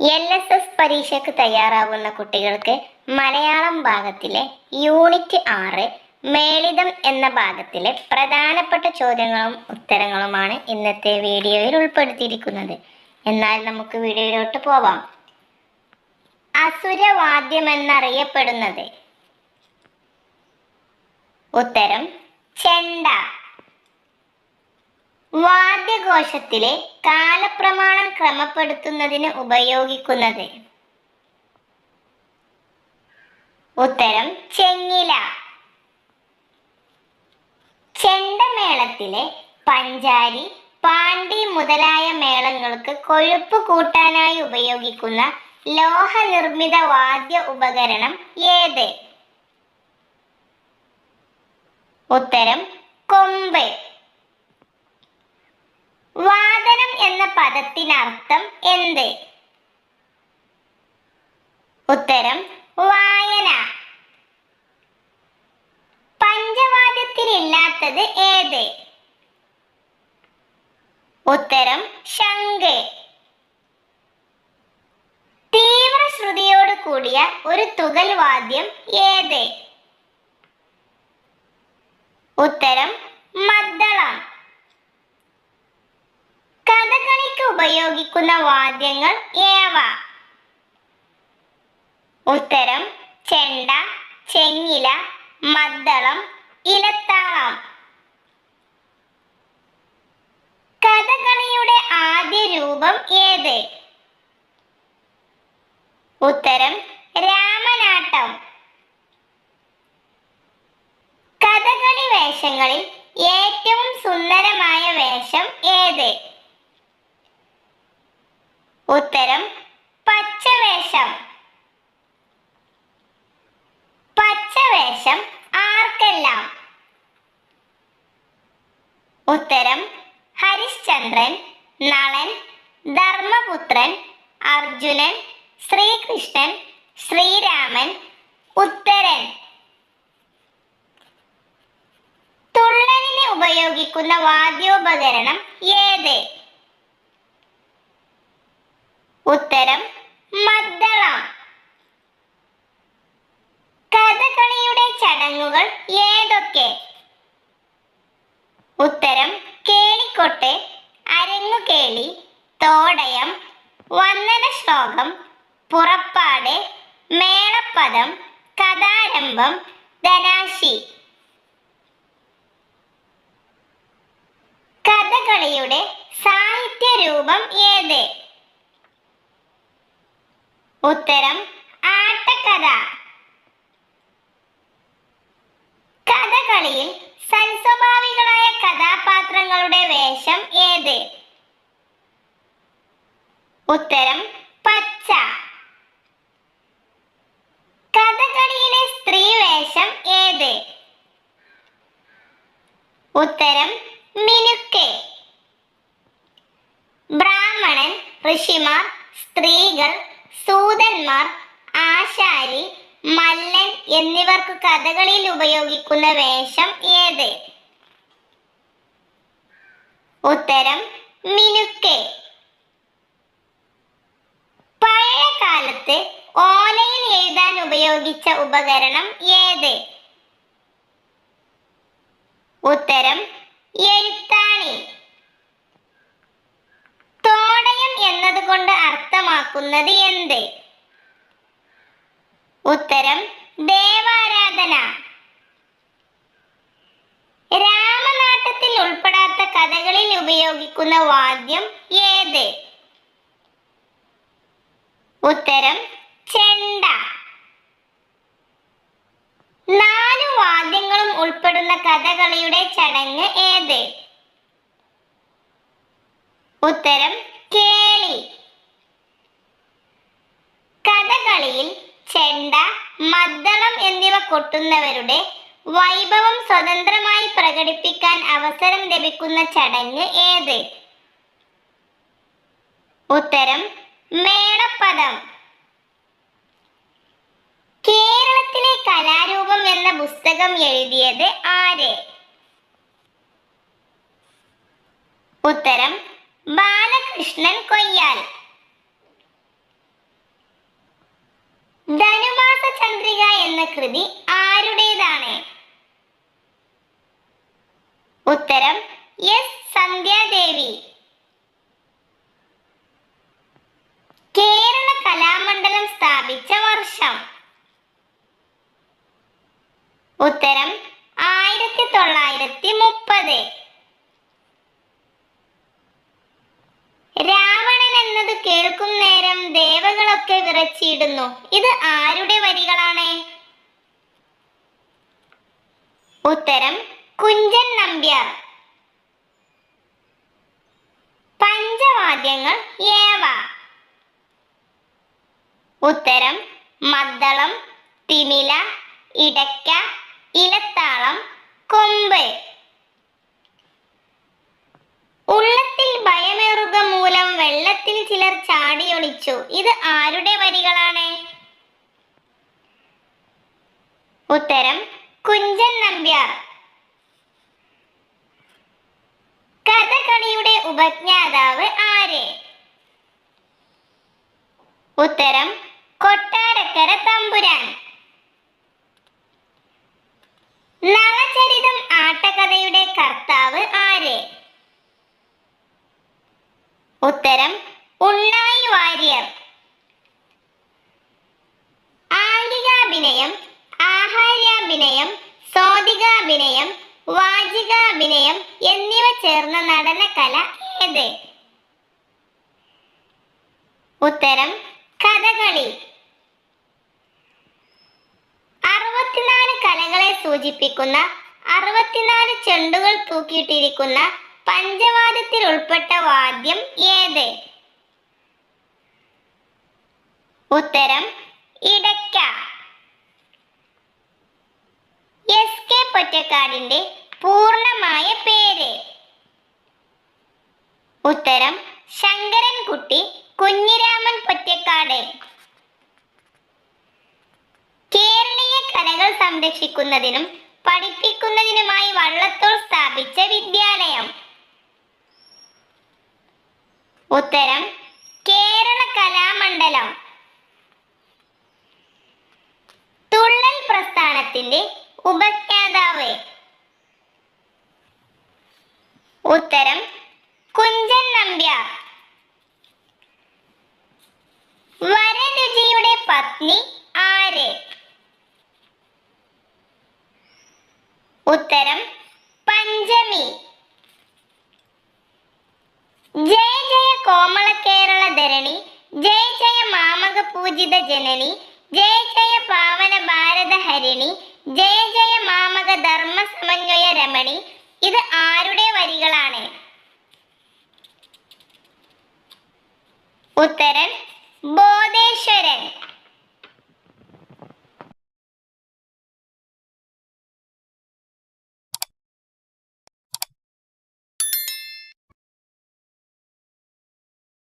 L S S പരീക്ഷയ്ക്ക് തയ്യാറാവുന്ന കുട്ടികൾക്ക് Malayalam ഭാഗത്തിലെ unit ആറ് മേളിതം എന്ന ഭാഗത്തിലെ പ്രധാനപ്പെട്ട ചോദ്യങ്ങളും ഉത്തരങ്ങളുമാണ് ഇന്നത്തെ വീഡിയോയിൽ ഉൾപ്പെടുത്തിയിരിക്കുന്നത്. എന്നാൽ നമുക്ക് വീഡിയോയിലോട്ട് പോവാം. അസുരവാദ്യം എന്നറിയപ്പെടുന്നത്. ഉത്തരം ചെണ്ട. വാദ്യഘോഷത്തിലെ കാലപ്രമാണം ക്രമപ്പെടുത്തുന്നതിന് ഉപയോഗിക്കുന്നത്. ഉത്തരം ചെങ്ങില. ചെണ്ടമേളത്തിലെ പഞ്ചാരി പാണ്ടി മുതലായ മേളങ്ങൾക്ക് കൊഴുപ്പ് കൂട്ടാനായി ഉപയോഗിക്കുന്ന ലോഹനിർമ്മിത വാദ്യ ഉപകരണം ഏത്? ഉത്തരം കൊമ്പ്. വാദനം എന്ന പദത്തിനർത്ഥം എന്ത്? ഉത്തരം വായന. പഞ്ചവാദ്യത്തിലില്ലാത്തത് ഏത്? ഉത്തരം ശംഖ്. തീവ്രശ്രുതിയോട് കൂടിയ ഒരു തുകൽ വാദ്യം ഏത്? ഉത്തരം മദ്ദളം. കഥകളിക്ക് ഉപയോഗിക്കുന്ന വാദ്യങ്ങൾ ഏവ? ഉത്തരം ചെണ്ട ചെങ്ങില മദ്ദളം ഇലത്താളം. കഥകളിയുടെ ആദ്യ രൂപം ഏത്? ഉത്തരം രാമനാട്ടം. കഥകളി വേഷങ്ങളിൽ ഏറ്റവും സുന്ദരമായ വേഷം ഏത്? ഉത്തരം പച്ചവേഷം. പച്ചവേഷം ആർക്കെല്ലാം? ഉത്തരം ഹരിശ്ചന്ദ്രൻ നളൻ ധർമ്മപുത്രൻ അർജുനൻ ശ്രീകൃഷ്ണൻ ശ്രീരാമൻ ഉത്തരൻ. തുള്ളലിന് ഉപയോഗിക്കുന്ന വാദ്യോപകരണം ഏത്? ഉത്തരം മദ്ദളം. കഥകളിയുടെ ചടങ്ങുകൾ ഏതൊക്കെ? ഉത്തരം കേളിക്കൊട്ട് അരങ്ങുകേളി തോടയം വന്ദന ശ്ലോകം പുറപ്പാട് മേളപ്പദം കഥാരംഭം ധനാശി. കഥകളിയുടെ സാഹിത്യ രൂപം ഏത്? ഉത്തരം ആട്ടക്കഥ. കഥകളിയിൽ സൽസ്വഭാവികളായ കഥാപാത്രങ്ങളുടെ വേഷം ഏത്? ഉത്തരം പച്ച. കഥകളിയിലെ സ്ത്രീ വേഷം ഏത്? ഉത്തരം മിനുക്ക്. ബ്രാഹ്മണൻ ഋഷിമാർ സ്ത്രീകൾ സൂതന്മാർ ആശാരി മല്ലൻ എന്നിവർക്ക് കഥകളിയിൽ ഉപയോഗിക്കുന്ന വേഷം ഏത്? ഉത്തരം മിനുക്കെ. പഴയ കാലത്ത് ഓലയിൽ എഴുതാൻ ഉപയോഗിച്ച ഉപകരണം ഏത്? ഉത്തരം എഴുത്താണി. അർത്ഥമാക്കുന്നത് എന്ത്? ഉത്തരം ദേവാരാധന. രാമനാട്ടത്തിൽ ഉൾപ്പെടാത്ത കഥകളിൽ ഉപയോഗിക്കുന്ന വാദ്യം ഏത്? ഉത്തരം ചെണ്ട. നാലു വാദ്യങ്ങളും ഉൾപ്പെടുന്ന കഥകളിയുടെ ചടങ്ങ് ഏത്? ഉത്തരം കേളി കഥകളിയിൽ ചെണ്ട മദ്ദളം എന്നിവ കൊട്ടുന്നവരുടെ വൈഭവം സ്വതന്ത്രമായി പ്രകടിപ്പിക്കാൻ അവസരം ലഭിക്കുന്ന ചടങ്ങ് ഏത്? ഉത്തരം മേടപ്പദം. കേരളത്തിലെ കലാരൂപം എന്ന പുസ്തകം എഴുതിയത് ആര്? ഉത്തരം ബാലകൃഷ്ണൻ കൊയ്യാൽ. കൃതി ആരുടേതാണ്? ഉത്തരം എസ് സന്ധ്യാദേവി. കേരള കലാമണ്ഡലം സ്ഥാപിച്ച വർഷം. ഉത്തരം ആയിരത്തി തൊള്ളായിരത്തി മുപ്പത് രാവണൻ എന്നത് കേൾക്കും നേരം ദേവകളൊക്കെ വിറച്ചിടുന്നു ഇത് ആരുടെ വരികളാണ് ഉത്തരം കുഞ്ചൻ നമ്പ്യാർ. പഞ്ചവാദ്യങ്ങൾ ഏവ? ഉത്തരം മദ്ദളം തിമില ഇടയ്ക്ക ഇലത്താളം കൊമ്പ്. ഉള്ളത്തിൽ ഭയമേറുക മൂലം വെള്ളത്തിൽ ചിലർ ചാടിയൊളിച്ചു. ഇത് ആരുടെ വരികളാണ്? ഉത്തരം കുഞ്ചൻ നമ്പ്യാർ. കഥകളിയുടെ ഉപജ്ഞാതാവ് ആര്? ഉത്തരം കൊട്ടാരക്കര തമ്പുരാൻ. നവചരിതം ആട്ടകഥയുടെ കർത്താവ് ആര്? ഉത്തരം ഉണ്ണായി വാര്യർ. സോതികാഭിനയം വാചികാഭിനയം എന്നിവ ചേർന്ന നടനകല ഏത്? ഉത്തരം കഥകളി. അറുപത്തിനാല് കലകളെ സൂചിപ്പിക്കുന്ന അറുപത്തിനാല് ചെണ്ടുകൾ തൂക്കിയിട്ടിരിക്കുന്ന പഞ്ചവാദ്യത്തിൽ ഉൾപ്പെട്ട വാദ്യം ഏത്? ഉത്തരം ഇടയ്ക്ക. എസ് കെ പൊറ്റക്കാടിന്റെ പൂർണമായ പേര്. ഉത്തരം ശങ്കരൻകുട്ടി കുഞ്ഞിരാമൻ പൊറ്റക്കാട്. കേരളീയ കലകൾ സംരക്ഷിക്കുന്നതിനും പഠിപ്പിക്കുന്നതിനുമായി വള്ളത്തോൾ സ്ഥാപിച്ച വിദ്യാലയം. ഉത്തരം കേരള കലാമണ്ഡലം തുള്ളൽ ഉപജ്ഞാതാവ്. ഉത്തരം കുഞ്ചൻ നമ്പ്യാർ. വരരുചിയുടെ പത്നി ആര്? ഉത്തരം പഞ്ചമി. ജയ ജയ കോമള കേരള ധരണി ജയ ജയ മാമക പൂജിത ജനനി ജയ ജയ പാവന ഭാരത ഹരിണി ജയ ജയ മാമക ധർമ്മ സമന്വയ രമണി. ഇത് ആരുടെ വരികളാണ്? ഉത്തരൻ ബോധേശ്വരൻ.